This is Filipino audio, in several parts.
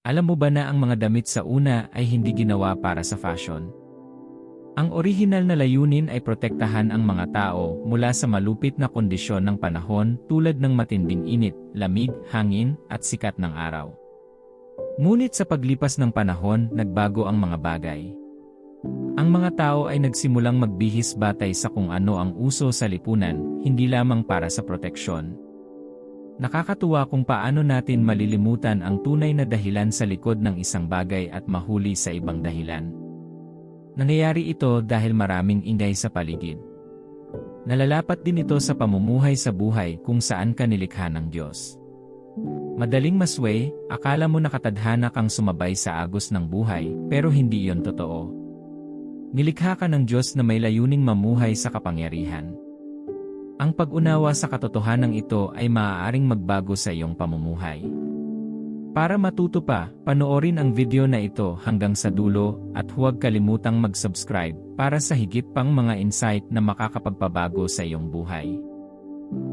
Alam mo ba na ang mga damit sa una ay hindi ginawa para sa fashion? Ang orihinal na layunin ay protektahan ang mga tao mula sa malupit na kondisyon ng panahon tulad ng matinding init, lamig, hangin, at sikat ng araw. Ngunit sa paglipas ng panahon, nagbago ang mga bagay. Ang mga tao ay nagsimulang magbihis batay sa kung ano ang uso sa lipunan, hindi lamang para sa proteksyon. Nakakatuwa kung paano natin malilimutan ang tunay na dahilan sa likod ng isang bagay at mahuli sa ibang dahilan. Nangyayari ito dahil maraming ingay sa paligid. Nalalapat din ito sa pamumuhay sa buhay kung saan ka nilikha ng Diyos. Madaling masway, akala mo nakatadhana kang sumabay sa agos ng buhay, pero hindi iyon totoo. Nilikha ka ng Diyos na may layuning mamuhay sa kapangyarihan. Ang pag-unawa sa katotohanan ito ay maaaring magbago sa iyong pamumuhay. Para matuto pa, panoorin ang video na ito hanggang sa dulo at huwag kalimutang mag-subscribe para sa higit pang mga insight na makakapagpabago sa iyong buhay.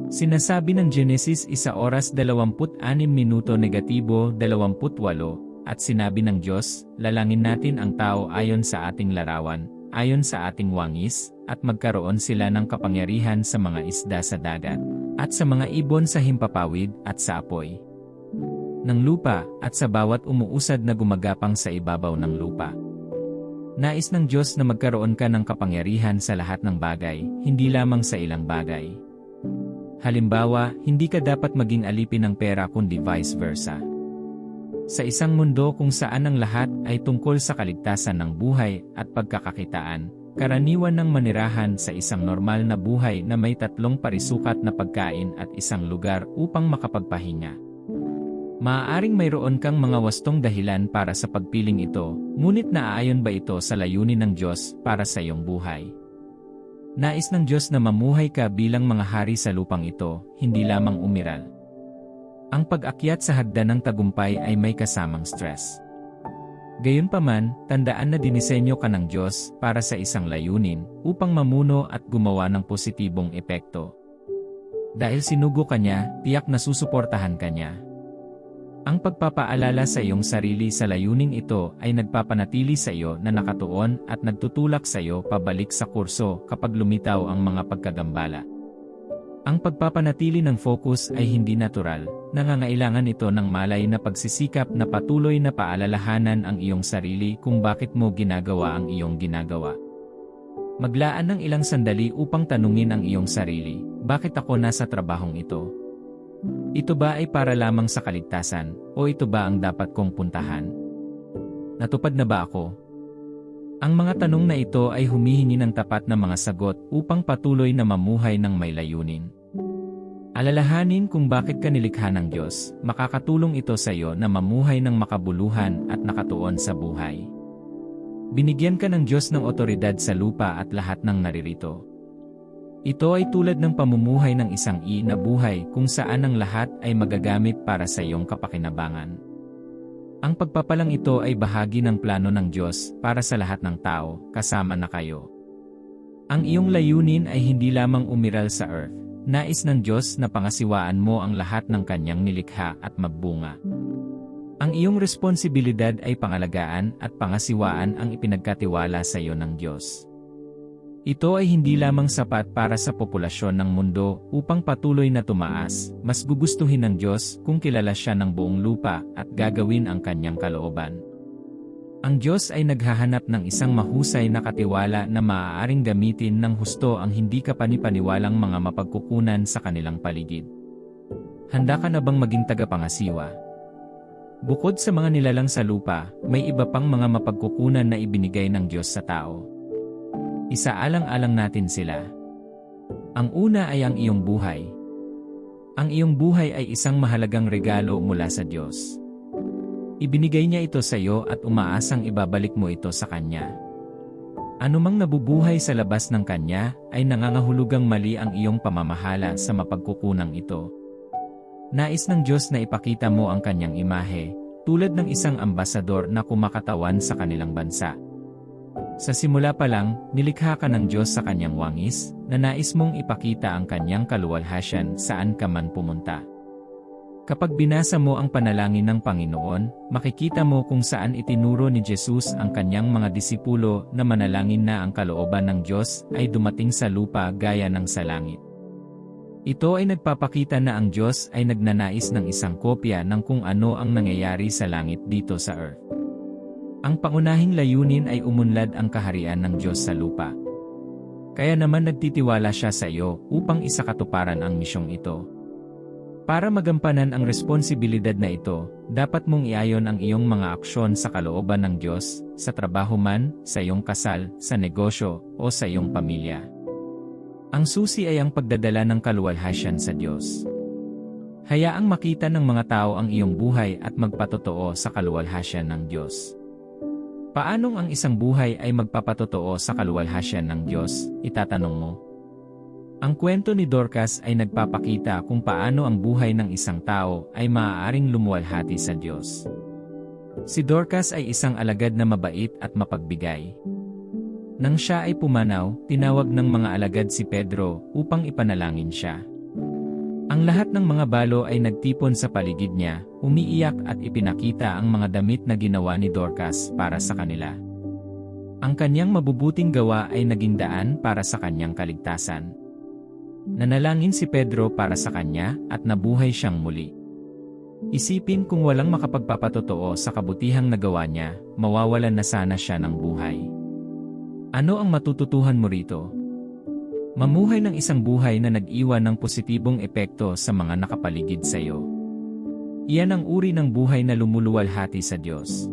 Sinasabi ng Genesis isa oras 26 minuto negatibo 28 at sinabi ng Diyos, lalangin natin ang tao ayon sa ating larawan, ayon sa ating wangis, at magkaroon sila ng kapangyarihan sa mga isda sa dagat, at sa mga ibon sa himpapawid at sa apoy ng lupa, at sa bawat umuusad na gumagapang sa ibabaw ng lupa. Nais ng Diyos na magkaroon ka ng kapangyarihan sa lahat ng bagay, hindi lamang sa ilang bagay. Halimbawa, hindi ka dapat maging alipin ng pera kundi vice versa. Sa isang mundo kung saan ang lahat ay tungkol sa kaligtasan ng buhay at pagkakakitaan, Karaniwan ng manirahan sa isang normal na buhay na may tatlong parisukat na pagkain at isang lugar upang makapagpahinga. Maaaring mayroon kang mga wastong dahilan para sa pagpiling ito, ngunit naaayon ba ito sa layunin ng Diyos para sa iyong buhay? Nais ng Diyos na mamuhay ka bilang mga hari sa lupang ito, hindi lamang umiral. Ang pag-akyat sa hagdan ng tagumpay ay may kasamang stress. Gayunpaman, tandaan na dinisenyo ka ng Diyos para sa isang layunin upang mamuno at gumawa ng positibong epekto. Dahil sinugo ka niya, tiyak na susuportahan ka niya. Ang pagpapaalala sa iyong sarili sa layuning ito ay nagpapanatili sa iyo na nakatuon at nagtutulak sa iyo pabalik sa kurso kapag lumitaw ang mga pagkagambala. Ang pagpapanatili ng focus ay hindi natural, nangangailangan ito ng malay na pagsisikap na patuloy na paalalahanan ang iyong sarili kung bakit mo ginagawa ang iyong ginagawa. Maglaan ng ilang sandali upang tanungin ang iyong sarili, bakit ako nasa trabahong ito? Ito ba ay para lamang sa kaligtasan, o ito ba ang dapat kong puntahan? Natupad na ba ako? Ang mga tanong na ito ay humihingi ng tapat na mga sagot upang patuloy na mamuhay ng may layunin. Alalahanin kung bakit ka nilikha ng Diyos, makakatulong ito sa iyo na mamuhay ng makabuluhan at nakatuon sa buhay. Binigyan ka ng Diyos ng otoridad sa lupa at lahat ng naririto. Ito ay tulad ng pamumuhay ng isang i na buhay kung saan ang lahat ay magagamit para sa iyong kapakinabangan. Ang pagpapalang ito ay bahagi ng plano ng Diyos para sa lahat ng tao, kasama na kayo. Ang iyong layunin ay hindi lamang umiral sa earth, Nais ng Diyos na pangasiwaan mo ang lahat ng kanyang nilikha at magbunga. Ang iyong responsibilidad ay pangalagaan at pangasiwaan ang ipinagkatiwala sa iyo ng Diyos. Ito ay hindi lamang sapat para sa populasyon ng mundo upang patuloy na tumaas, mas gugustuhin ng Diyos kung kilala siya ng buong lupa at gagawin ang kanyang kalooban. Ang Diyos ay naghahanap ng isang mahusay na katiwala na maaaring gamitin ng husto ang hindi kapanipaniwalang mga mapagkukunan sa kanilang paligid. Handa ka na bang maging tagapangasiwa? Bukod sa mga nilalang sa lupa, may iba pang mga mapagkukunan na ibinigay ng Diyos sa tao. Isaalang-alang natin sila. Ang una ay ang iyong buhay. Ang iyong buhay ay isang mahalagang regalo mula sa Diyos. Ibinigay niya ito sa iyo at umaasang ibabalik mo ito sa Kanya. Anumang nabubuhay sa labas ng Kanya ay nangangahulugang mali ang iyong pamamahala sa mapagkukunang ito. Nais ng Diyos na ipakita mo ang Kanyang imahe, tulad ng isang ambasador na kumakatawan sa kanilang bansa. Sa simula pa lang, nilikha ka ng Diyos sa Kanyang wangis, na nais mong ipakita ang Kanyang kaluwalhasyan saan ka man pumunta. Kapag binasa mo ang panalangin ng Panginoon, makikita mo kung saan itinuro ni Jesus ang kanyang mga disipulo na manalangin na ang kalooban ng Diyos ay dumating sa lupa gaya ng sa langit. Ito ay nagpapakita na ang Diyos ay nagnanais ng isang kopya ng kung ano ang nangyayari sa langit dito sa earth. Ang pangunahing layunin ay umunlad ang kaharian ng Diyos sa lupa. Kaya naman nagtitiwala siya sa iyo upang isakatuparan ang misyong ito. Para magampanan ang responsibilidad na ito, dapat mong iayon ang iyong mga aksyon sa kalooban ng Diyos, sa trabaho man, sa iyong kasal, sa negosyo, o sa iyong pamilya. Ang susi ay ang pagdadala ng kaluwalhasyan sa Diyos. Hayaang makita ng mga tao ang iyong buhay at magpatotoo sa kaluwalhasyan ng Diyos. Paanong ang isang buhay ay magpapatotoo sa kaluwalhasyan ng Diyos, itatanong mo? Ang kwento ni Dorcas ay nagpapakita kung paano ang buhay ng isang tao ay maaaring lumuwalhati sa Diyos. Si Dorcas ay isang alagad na mabait at mapagbigay. Nang siya ay pumanaw, tinawag ng mga alagad si Pedro upang ipanalangin siya. Ang lahat ng mga balo ay nagtipon sa paligid niya, umiiyak at ipinakita ang mga damit na ginawa ni Dorcas para sa kanila. Ang kanyang mabubuting gawa ay naging daan para sa kanyang kaligtasan. Nanalangin si Pedro para sa kanya at nabuhay siyang muli. Isipin kung walang makapagpapatotoo sa kabutihang nagawa niya, mawawalan na sana siya ng buhay. Ano ang matututuhan mo rito? Mamuhay ng isang buhay na nag-iwan ng positibong epekto sa mga nakapaligid sa iyo. Iyan ang uri ng buhay na lumuluwalhati sa Diyos.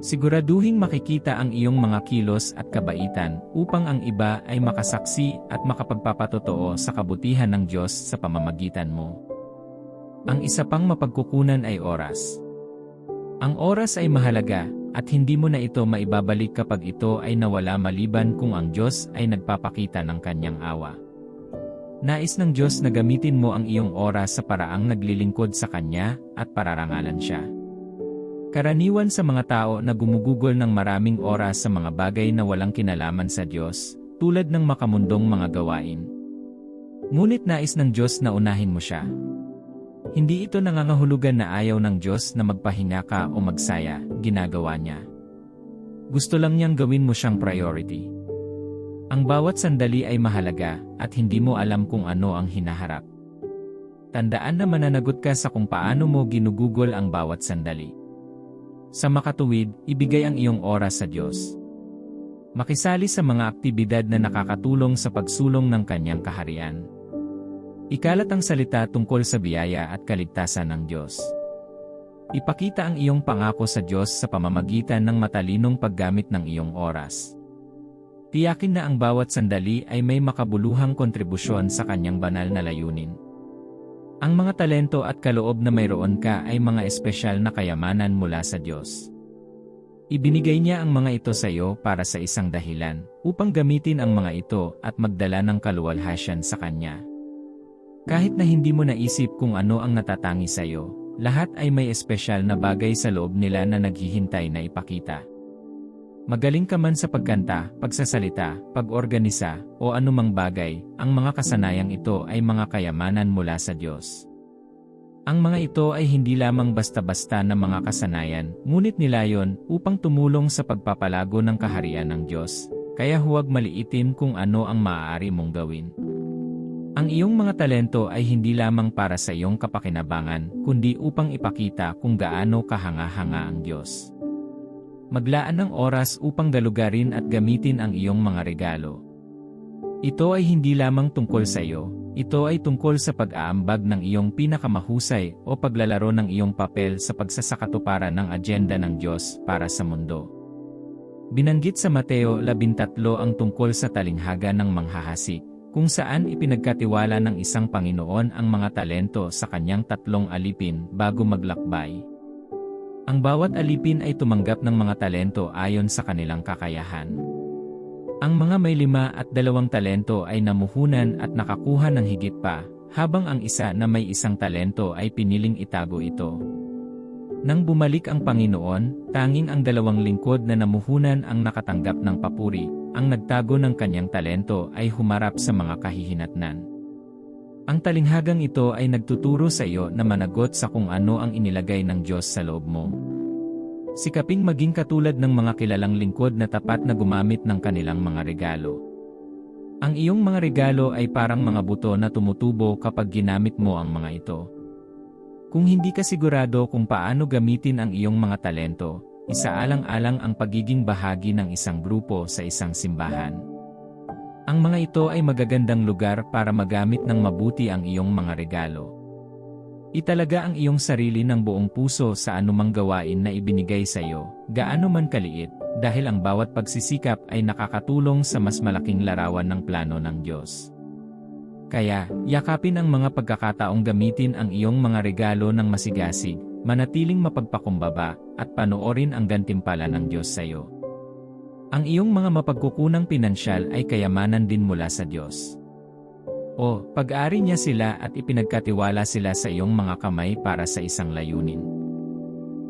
Siguraduhing makikita ang iyong mga kilos at kabaitan upang ang iba ay makasaksi at makapagpapatotoo sa kabutihan ng Diyos sa pamamagitan mo. Ang isa pang mapagkukunan ay oras. Ang oras ay mahalaga at hindi mo na ito maibabalik kapag ito ay nawala maliban kung ang Diyos ay nagpapakita ng kanyang awa. Nais ng Diyos na gamitin mo ang iyong oras sa paraang naglilingkod sa Kanya at pararangalan siya. Karaniwan sa mga tao na gumugugol ng maraming oras sa mga bagay na walang kinalaman sa Diyos, tulad ng makamundong mga gawain. Ngunit nais ng Diyos na unahin mo siya. Hindi ito nangangahulugan na ayaw ng Diyos na magpahinga ka o magsaya, ginagawa niya. Gusto lang niyang gawin mo siyang priority. Ang bawat sandali ay mahalaga at hindi mo alam kung ano ang hinaharap. Tandaan na mananagot ka sa kung paano mo ginugugol ang bawat sandali. Sa makatuwid, ibigay ang iyong oras sa Diyos. Makisali sa mga aktibidad na nakakatulong sa pagsulong ng kanyang kaharian. Ikalat ang salita tungkol sa biyaya at kaligtasan ng Diyos. Ipakita ang iyong pangako sa Diyos sa pamamagitan ng matalinong paggamit ng iyong oras. Tiyakin na ang bawat sandali ay may makabuluhang kontribusyon sa kanyang banal na layunin. Ang mga talento at kaloob na mayroon ka ay mga espesyal na kayamanan mula sa Diyos. Ibinigay niya ang mga ito sa iyo para sa isang dahilan, upang gamitin ang mga ito at magdala ng kaluwalhasyan sa Kanya. Kahit na hindi mo naisip kung ano ang natatangi sa iyo, lahat ay may espesyal na bagay sa loob nila na naghihintay na ipakita. Magaling ka man sa pagkanta, pagsasalita, pag-organisa, o anumang bagay, ang mga kasanayang ito ay mga kayamanan mula sa Diyos. Ang mga ito ay hindi lamang basta-basta na mga kasanayan, ngunit nilayon upang tumulong sa pagpapalago ng kaharian ng Diyos, kaya huwag maliitin kung ano ang maaari mong gawin. Ang iyong mga talento ay hindi lamang para sa iyong kapakinabangan, kundi upang ipakita kung gaano kahanga-hanga ang Diyos. Maglaan ng oras upang galugarin at gamitin ang iyong mga regalo. Ito ay hindi lamang tungkol sa iyo, ito ay tungkol sa pag-aambag ng iyong pinakamahusay o paglalaro ng iyong papel sa pagsasakatuparan ng agenda ng Diyos para sa mundo. Binanggit sa Mateo 13 ang tungkol sa talinghaga ng manghahasik, kung saan ipinagkatiwala ng isang Panginoon ang mga talento sa kanyang tatlong alipin bago maglakbay. Ang bawat alipin ay tumanggap ng mga talento ayon sa kanilang kakayahan. Ang mga may lima at dalawang talento ay namuhunan at nakakuha ng higit pa, habang ang isa na may isang talento ay piniling itago ito. Nang bumalik ang Panginoon, tanging ang dalawang lingkod na namuhunan ang nakatanggap ng papuri, ang nagtago ng kanyang talento ay humarap sa mga kahihinatnan. Ang talinghagang ito ay nagtuturo sa iyo na managot sa kung ano ang inilagay ng Diyos sa loob mo. Sikaping maging katulad ng mga kilalang lingkod na tapat na gumamit ng kanilang mga regalo. Ang iyong mga regalo ay parang mga buto na tumutubo kapag ginamit mo ang mga ito. Kung hindi ka sigurado kung paano gamitin ang iyong mga talento, isaalang-alang ang pagiging bahagi ng isang grupo sa isang simbahan. Ang mga ito ay magagandang lugar para magamit ng mabuti ang iyong mga regalo. Italaga ang iyong sarili ng buong puso sa anumang gawain na ibinigay sa iyo, gaano man kaliit, dahil ang bawat pagsisikap ay nakakatulong sa mas malaking larawan ng plano ng Diyos. Kaya, yakapin ang mga pagkakataong gamitin ang iyong mga regalo ng masigasig, manatiling mapagpakumbaba, at panoorin ang gantimpala ng Diyos sa iyo. Ang iyong mga mapagkukunang pinansyal ay kayamanan din mula sa Diyos. O, pag-ari niya sila at ipinagkatiwala sila sa iyong mga kamay para sa isang layunin.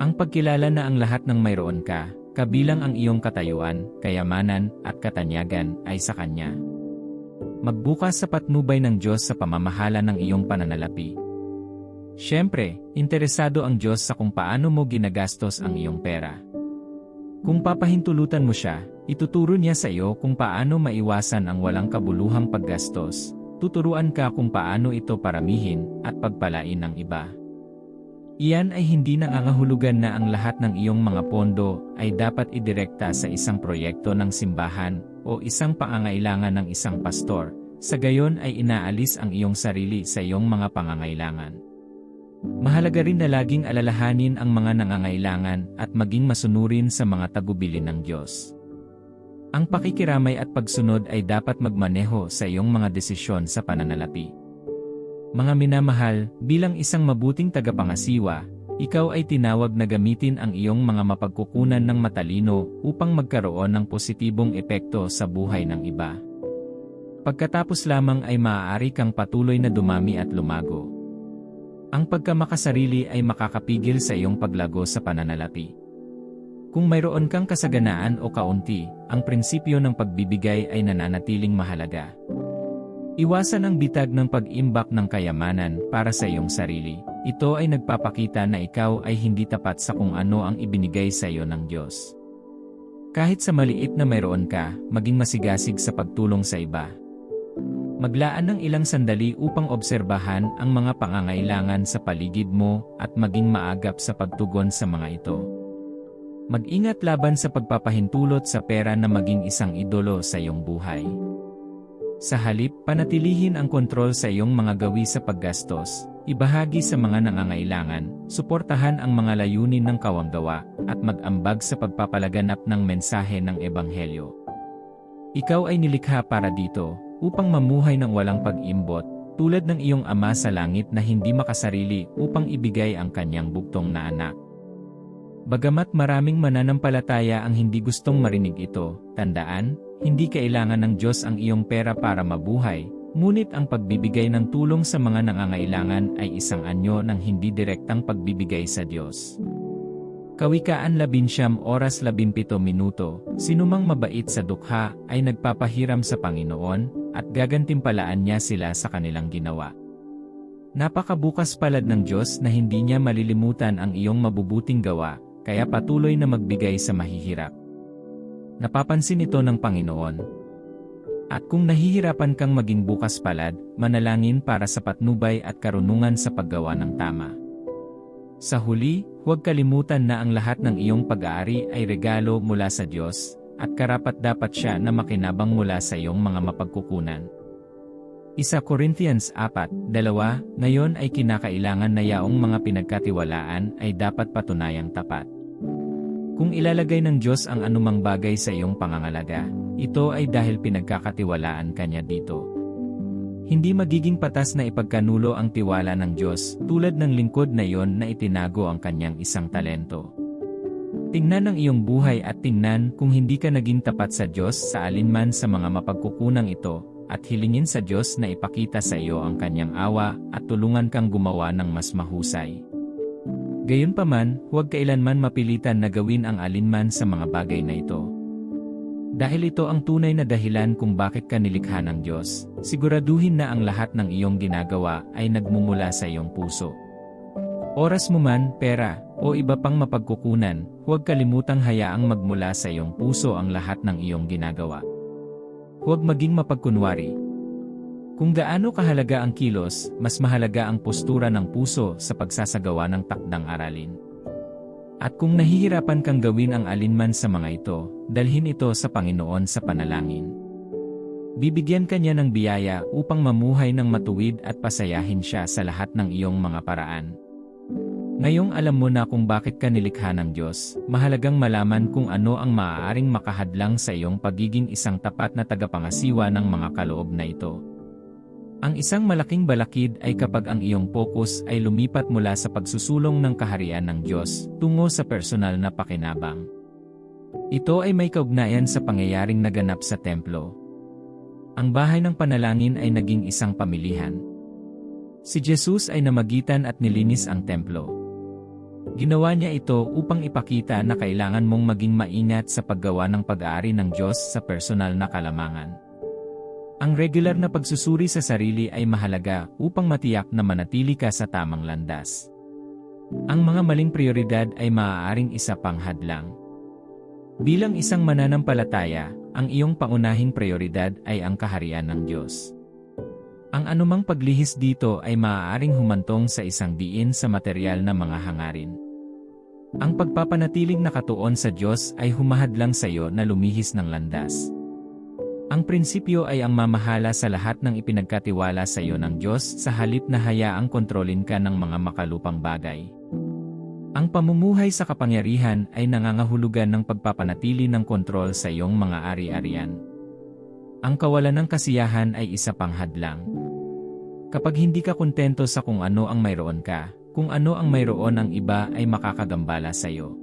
Ang pagkilala na ang lahat ng mayroon ka, kabilang ang iyong katayuan, kayamanan, at katanyagan, ay sa Kanya. Magbukas sa patnubay ng Diyos sa pamamahala ng iyong pananalapi. Siyempre, interesado ang Diyos sa kung paano mo ginagastos ang iyong pera. Kung papahintulutan mo siya, ituturo niya sa iyo kung paano maiwasan ang walang kabuluhang paggastos, tuturuan ka kung paano ito paramihin at pagpalain ng iba. Iyan ay hindi nangangahulugan na ang lahat ng iyong mga pondo ay dapat idirekta sa isang proyekto ng simbahan o isang pangangailangan ng isang pastor, sa gayon ay inaalis ang iyong sarili sa iyong mga pangangailangan. Mahalaga rin na laging alalahanin ang mga nangangailangan at maging masunurin sa mga tagubilin ng Diyos. Ang pakikiramay at pagsunod ay dapat magmaneho sa iyong mga desisyon sa pananalapi. Mga minamahal, bilang isang mabuting tagapangasiwa, ikaw ay tinawag na gamitin ang iyong mga mapagkukunan ng matalino upang magkaroon ng positibong epekto sa buhay ng iba. Pagkatapos lamang ay maaari kang patuloy na dumami at lumago. Ang pagkamakasarili ay makakapigil sa iyong paglago sa pananalapi. Kung mayroon kang kasaganaan o kaunti, ang prinsipyo ng pagbibigay ay nananatiling mahalaga. Iwasan ang bitag ng pag-imbak ng kayamanan para sa iyong sarili. Ito ay nagpapakita na ikaw ay hindi tapat sa kung ano ang ibinigay sa iyo ng Diyos. Kahit sa maliit na mayroon ka, maging masigasig sa pagtulong sa iba. Maglaan ng ilang sandali upang obserbahan ang mga pangangailangan sa paligid mo at maging maagap sa pagtugon sa mga ito. Mag-ingat laban sa pagpapahintulot sa pera na maging isang idolo sa iyong buhay. Sa halip, panatilihin ang kontrol sa iyong mga gawi sa paggastos, ibahagi sa mga nangangailangan, suportahan ang mga layunin ng kawanggawa, at mag-ambag sa pagpapalaganap ng mensahe ng Ebanghelyo. Ikaw ay nilikha para dito, upang mamuhay ng walang pag-imbot, tulad ng iyong ama sa langit na hindi makasarili upang ibigay ang kanyang buktong na anak. Bagamat maraming mananampalataya ang hindi gustong marinig ito, tandaan, hindi kailangan ng Diyos ang iyong pera para mabuhay, ngunit ang pagbibigay ng tulong sa mga nangangailangan ay isang anyo ng hindi direktang pagbibigay sa Diyos. Kawikaan 11 oras 17 minuto, sinumang mabait sa dukha ay nagpapahiram sa Panginoon, at gagantimpalaan niya sila sa kanilang ginawa. Napakabukas palad ng Diyos na hindi niya malilimutan ang iyong mabubuting gawa, kaya patuloy na magbigay sa mahihirap. Napapansin ito ng Panginoon. At kung nahihirapan kang maging bukas palad, manalangin para sa patnubay at karunungan sa paggawa ng tama. Sa huli, huwag kalimutan na ang lahat ng iyong pag-aari ay regalo mula sa Diyos, at karapat-dapat siya na makinabang mula sa iyong mga mapagkukunan. Isa Corinthians 4, 2, ngayon ay kinakailangan na yaong mga pinagkatiwalaan ay dapat patunayang tapat. Kung ilalagay ng Diyos ang anumang bagay sa iyong pangangalaga, ito ay dahil pinagkakatiwalaan kanya dito. Hindi magiging patas na ipagkanulo ang tiwala ng Diyos tulad ng lingkod na iyon na itinago ang kanyang isang talento. Tingnan ang iyong buhay at tingnan kung hindi ka naging tapat sa Diyos sa alinman sa mga mapagkukunang ito, at hilingin sa Diyos na ipakita sa iyo ang kanyang awa at tulungan kang gumawa ng mas mahusay. Gayunpaman, huwag kailanman mapilitan na gawin ang alinman sa mga bagay na ito. Dahil ito ang tunay na dahilan kung bakit ka nilikha ng Diyos, siguraduhin na ang lahat ng iyong ginagawa ay nagmumula sa iyong puso. Oras mo man, pera, o iba pang mapagkukunan, huwag kalimutang hayaang magmula sa iyong puso ang lahat ng iyong ginagawa. Huwag maging mapagkunwari. Kung gaano kahalaga ang kilos, mas mahalaga ang postura ng puso sa pagsasagawa ng takdang aralin. At kung nahihirapan kang gawin ang alinman sa mga ito, dalhin ito sa Panginoon sa panalangin. Bibigyan ka niya ng biyaya upang mamuhay ng matuwid at pasayahin siya sa lahat ng iyong mga paraan. Ngayong alam mo na kung bakit ka nilikha ng Diyos, mahalagang malaman kung ano ang maaaring makahadlang sa iyong pagiging isang tapat na tagapangasiwa ng mga kaloob na ito. Ang isang malaking balakid ay kapag ang iyong focus ay lumipat mula sa pagsusulong ng kaharian ng Diyos tungo sa personal na pakinabang. Ito ay may kaugnayan sa pangyayaring naganap sa templo. Ang bahay ng panalangin ay naging isang pamilihan. Si Jesus ay namagitan at nilinis ang templo. Ginawa niya ito upang ipakita na kailangan mong maging maingat sa paggawa ng pag-aari ng Diyos sa personal na kalamangan. Ang regular na pagsusuri sa sarili ay mahalaga upang matiyak na manatili ka sa tamang landas. Ang mga maling prioridad ay maaaring isa pang hadlang. Bilang isang mananampalataya, ang iyong paunahing prioridad ay ang kaharian ng Diyos. Ang anumang paglihis dito ay maaaring humantong sa isang diin sa material na mga hangarin. Ang pagpapanatiling nakatuon sa Diyos ay humahadlang sa iyo na lumihis ng landas. Ang prinsipyo ay ang mamahala sa lahat ng ipinagkatiwala sa iyo ng Diyos sa halip na hayaang kontrolin ka ng mga makalupang bagay. Ang pamumuhay sa kapangyarihan ay nangangahulugan ng pagpapanatili ng kontrol sa iyong mga ari-arian. Ang kawalan ng kasiyahan ay isa pang hadlang. Kapag hindi ka kontento sa kung ano ang mayroon ka, kung ano ang mayroon ang iba ay makakagambala sa iyo.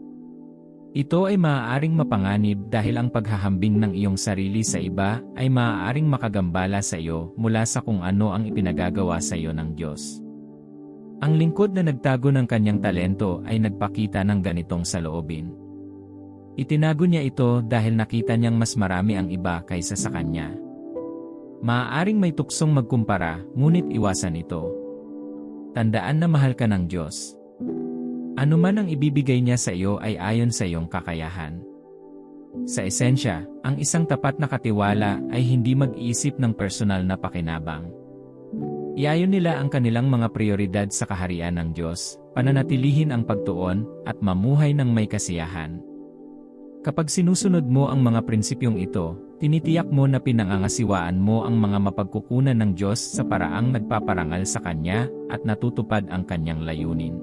Ito ay maaaring mapanganib dahil ang paghahambing ng iyong sarili sa iba ay maaaring makagambala sa iyo mula sa kung ano ang ipinagagawa sa iyo ng Diyos. Ang lingkod na nagtago ng kanyang talento ay nagpakita ng ganitong saloobin. Itinago niya ito dahil nakita niyang mas marami ang iba kaysa sa kanya. Maaaring may tuksong magkumpara, ngunit iwasan ito. Tandaan na mahal ka ng Diyos. Ano man ang ibibigay niya sa iyo ay ayon sa iyong kakayahan. Sa esensya, ang isang tapat na katiwala ay hindi mag-iisip ng personal na pakinabang. Iayon nila ang kanilang mga prioridad sa kaharian ng Diyos, pananatilihin ang pagtuon, at mamuhay ng may kasiyahan. Kapag sinusunod mo ang mga prinsipyong ito, tinitiyak mo na pinangangasiwaan mo ang mga mapagkukunan ng Diyos sa paraang nagpaparangal sa Kanya at natutupad ang Kanyang layunin.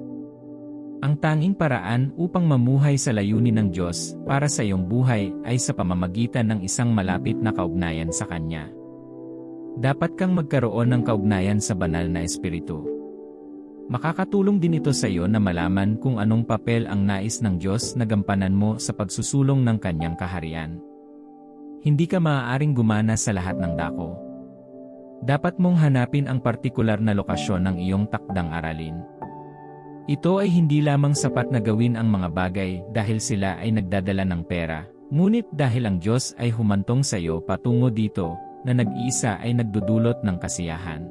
Ang tanging paraan upang mamuhay sa layunin ng Diyos para sa iyong buhay ay sa pamamagitan ng isang malapit na kaugnayan sa Kanya. Dapat kang magkaroon ng kaugnayan sa banal na espiritu. Makakatulong din ito sa iyo na malaman kung anong papel ang nais ng Diyos na gampanan mo sa pagsusulong ng Kanyang kaharian. Hindi ka maaaring gumana sa lahat ng dako. Dapat mong hanapin ang partikular na lokasyon ng iyong takdang aralin. Ito ay hindi lamang sapat na gawin ang mga bagay dahil sila ay nagdadala ng pera, ngunit dahil ang Diyos ay humantong sa iyo patungo dito, na nag-iisa ay nagdudulot ng kasiyahan.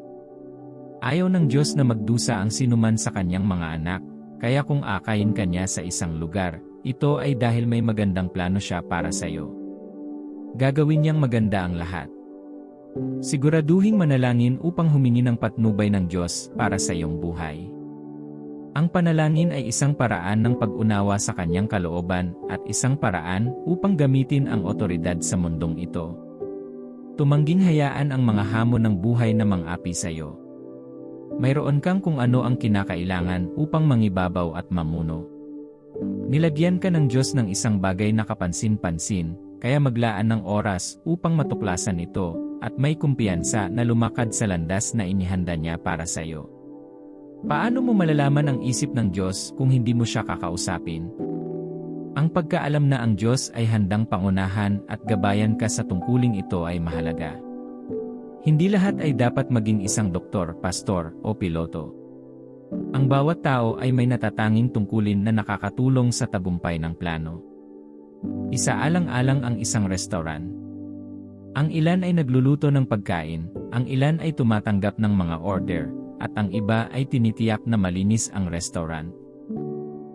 Ayaw ng Diyos na magdusa ang sinuman sa kanyang mga anak, kaya kung akayin kanya sa isang lugar, ito ay dahil may magandang plano siya para sa iyo. Gagawin niyang maganda ang lahat. Siguraduhin manalangin upang humingi ng patnubay ng Diyos para sa iyong buhay. Ang panalangin ay isang paraan ng pag-unawa sa kanyang kalooban at isang paraan upang gamitin ang otoridad sa mundong ito. Tumangging hayaan ang mga hamon ng buhay na mang-api sa iyo. Mayroon kang kung ano ang kinakailangan upang mangibabaw at mamuno. Nilagyan ka ng Diyos ng isang bagay na kapansin-pansin, kaya maglaan ng oras upang matuklasan ito, at may kumpiyansa na lumakad sa landas na inihanda niya para sa iyo. Paano mo malalaman ang isip ng Diyos kung hindi mo siya kakausapin? Ang pagkaalam na ang Diyos ay handang pangunahan at gabayan ka sa tungkuling ito ay mahalaga. Hindi lahat ay dapat maging isang doktor, pastor, o piloto. Ang bawat tao ay may natatanging tungkulin na nakakatulong sa tagumpay ng plano. Isaalang-alang ang isang restaurant. Ang ilan ay nagluluto ng pagkain, ang ilan ay tumatanggap ng mga order, at ang iba ay tinitiyak na malinis ang restaurant.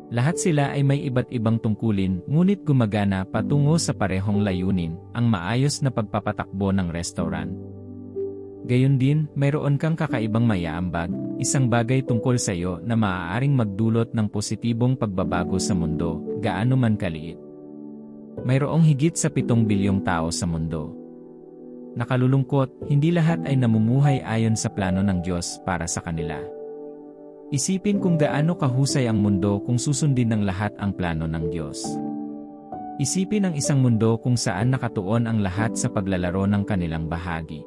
Lahat sila ay may iba't ibang tungkulin ngunit gumagana patungo sa parehong layunin, ang maayos na pagpapatakbo ng restaurant. Gayon din, mayroon kang kakaibang mayaambag, isang bagay tungkol sa iyo na maaaring magdulot ng positibong pagbabago sa mundo, gaano man kaliit. Mayroong higit sa pitong bilyong tao sa mundo. Nakalulungkot, hindi lahat ay namumuhay ayon sa plano ng Diyos para sa kanila. Isipin kung gaano kahusay ang mundo kung susundin ng lahat ang plano ng Diyos. Isipin ang isang mundo kung saan nakatuon ang lahat sa paglalaro ng kanilang bahagi.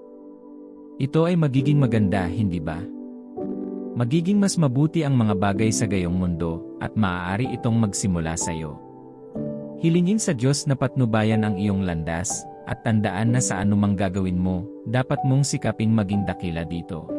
Ito ay magiging maganda, hindi ba? Magiging mas mabuti ang mga bagay sa gayong mundo, at maaari itong magsimula sa iyo. Hilingin sa Diyos na patnubayan ang iyong landas, at tandaan na sa anumang gagawin mo, dapat mong sikaping maging dakila dito.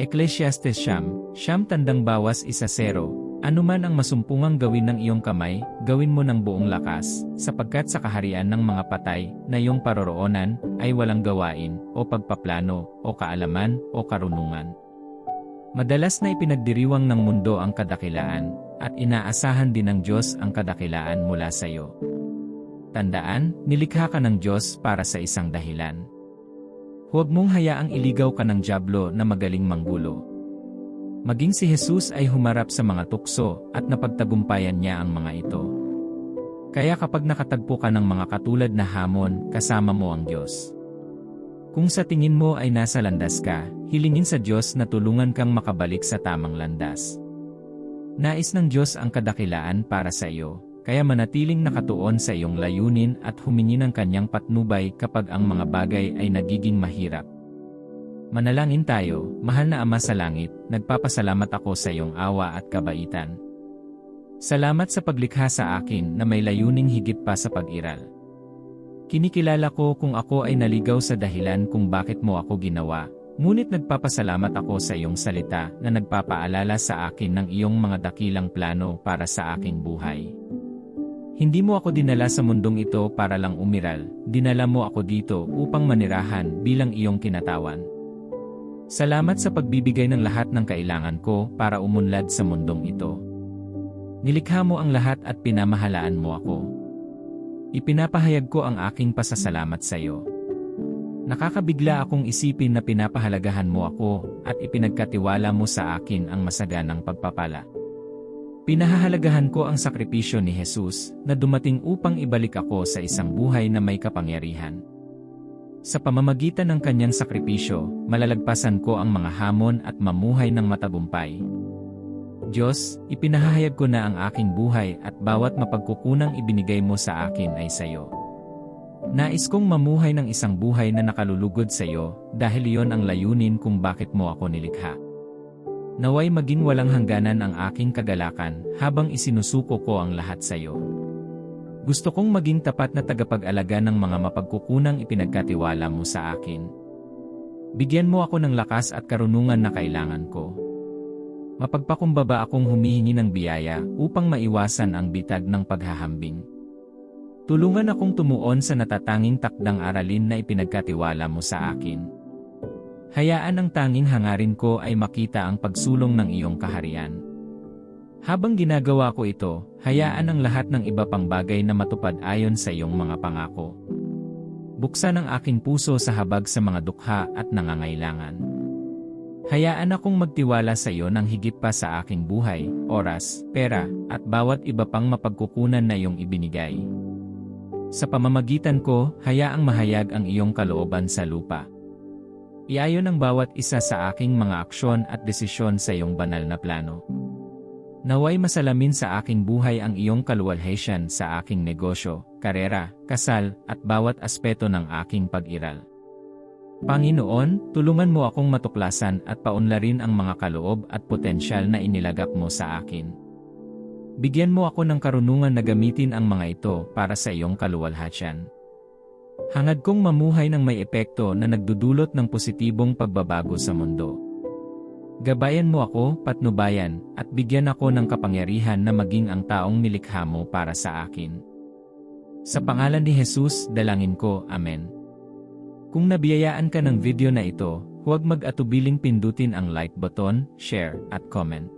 Ecclesiastes Siyam, Siyam tandang bawas isa sero, anuman ang masumpungang gawin ng iyong kamay, gawin mo ng buong lakas, sapagkat sa kaharian ng mga patay, na iyong paroroonan, ay walang gawain, o pagpaplano, o kaalaman, o karunungan. Madalas na ipinagdiriwang ng mundo ang kadakilaan, at inaasahan din ng Diyos ang kadakilaan mula sa iyo. Tandaan, nilikha ka ng Diyos para sa isang dahilan. Huwag mong hayaang iligaw ka ng Diablo na magaling manggulo. Maging si Jesus ay humarap sa mga tukso at napagtagumpayan niya ang mga ito. Kaya kapag nakatagpo ka ng mga katulad na hamon, kasama mo ang Diyos. Kung sa tingin mo ay nasa landas ka, hilingin sa Diyos na tulungan kang makabalik sa tamang landas. Nais ng Diyos ang kadakilaan para sa iyo, kaya manatiling nakatuon sa iyong layunin at humingi ng kanyang patnubay kapag ang mga bagay ay nagiging mahirap. Manalangin tayo, mahal na Ama sa Langit, nagpapasalamat ako sa iyong awa at kabaitan. Salamat sa paglikha sa akin na may layuning higit pa sa pag-iral. Kinikilala ko kung ako ay naligaw sa dahilan kung bakit mo ako ginawa, ngunit nagpapasalamat ako sa iyong salita na nagpapaalala sa akin ng iyong mga dakilang plano para sa aking buhay. Hindi mo ako dinala sa mundong ito para lang umiral, dinala mo ako dito upang manirahan bilang iyong kinatawan. Salamat sa pagbibigay ng lahat ng kailangan ko para umunlad sa mundong ito. Nilikha mo ang lahat at pinamahalaan mo ako. Ipinapahayag ko ang aking pasasalamat sa iyo. Nakakabigla akong isipin na pinapahalagahan mo ako at ipinagkatiwala mo sa akin ang masaganang pagpapala. Pinahahalagahan ko ang sakripisyo ni Jesus na dumating upang ibalik ako sa isang buhay na may kapangyarihan. Sa pamamagitan ng kanyang sakripisyo, malalagpasan ko ang mga hamon at mamuhay ng matagumpay. Diyos, ipinahahayag ko na ang aking buhay at bawat mapagkukunang ibinigay mo sa akin ay sa iyo. Nais kong mamuhay ng isang buhay na nakalulugod sa iyo dahil iyon ang layunin kung bakit mo ako nilikha. Naway maging walang hangganan ang aking kagalakan habang isinusuko ko ang lahat sa iyo. Gusto kong maging tapat na tagapag-alaga ng mga mapagkukunang ipinagkatiwala mo sa akin. Bigyan mo ako ng lakas at karunungan na kailangan ko. Mapagpakumbaba akong humihingi ng biyaya upang maiwasan ang bitag ng paghahambing. Tulungan akong tumuon sa natatanging takdang aralin na ipinagkatiwala mo sa akin. Hayaan ang tanging hangarin ko ay makita ang pagsulong ng iyong kaharian. Habang ginagawa ko ito, hayaan ang lahat ng iba pang bagay na matupad ayon sa iyong mga pangako. Buksan ang aking puso sa habag sa mga dukha at nangangailangan. Hayaan akong magtiwala sa iyo ng higit pa sa aking buhay, oras, pera, at bawat iba pang mapagkukunan na iyong ibinigay. Sa pamamagitan ko, hayaang mahayag ang iyong kalooban sa lupa. Iayon ang bawat isa sa aking mga aksyon at desisyon sa iyong banal na plano. Naway masalamin sa aking buhay ang iyong kaluwalhatian sa aking negosyo, karera, kasal, at bawat aspeto ng aking pag-iral. Panginoon, tulungan mo akong matuklasan at paunlarin ang mga kaloob at potensyal na inilagak mo sa akin. Bigyan mo ako ng karunungan na gamitin ang mga ito para sa iyong kaluwalhatian. Hangad kong mamuhay ng may epekto na nagdudulot ng positibong pagbabago sa mundo. Gabayan mo ako, patnubayan, at bigyan ako ng kapangyarihan na maging ang taong nilikha mo para sa akin. Sa pangalan ni Jesus, dalangin ko, Amen. Kung nabiyayaan ka ng video na ito, huwag mag-atubiling pindutin ang like button, share, at comment.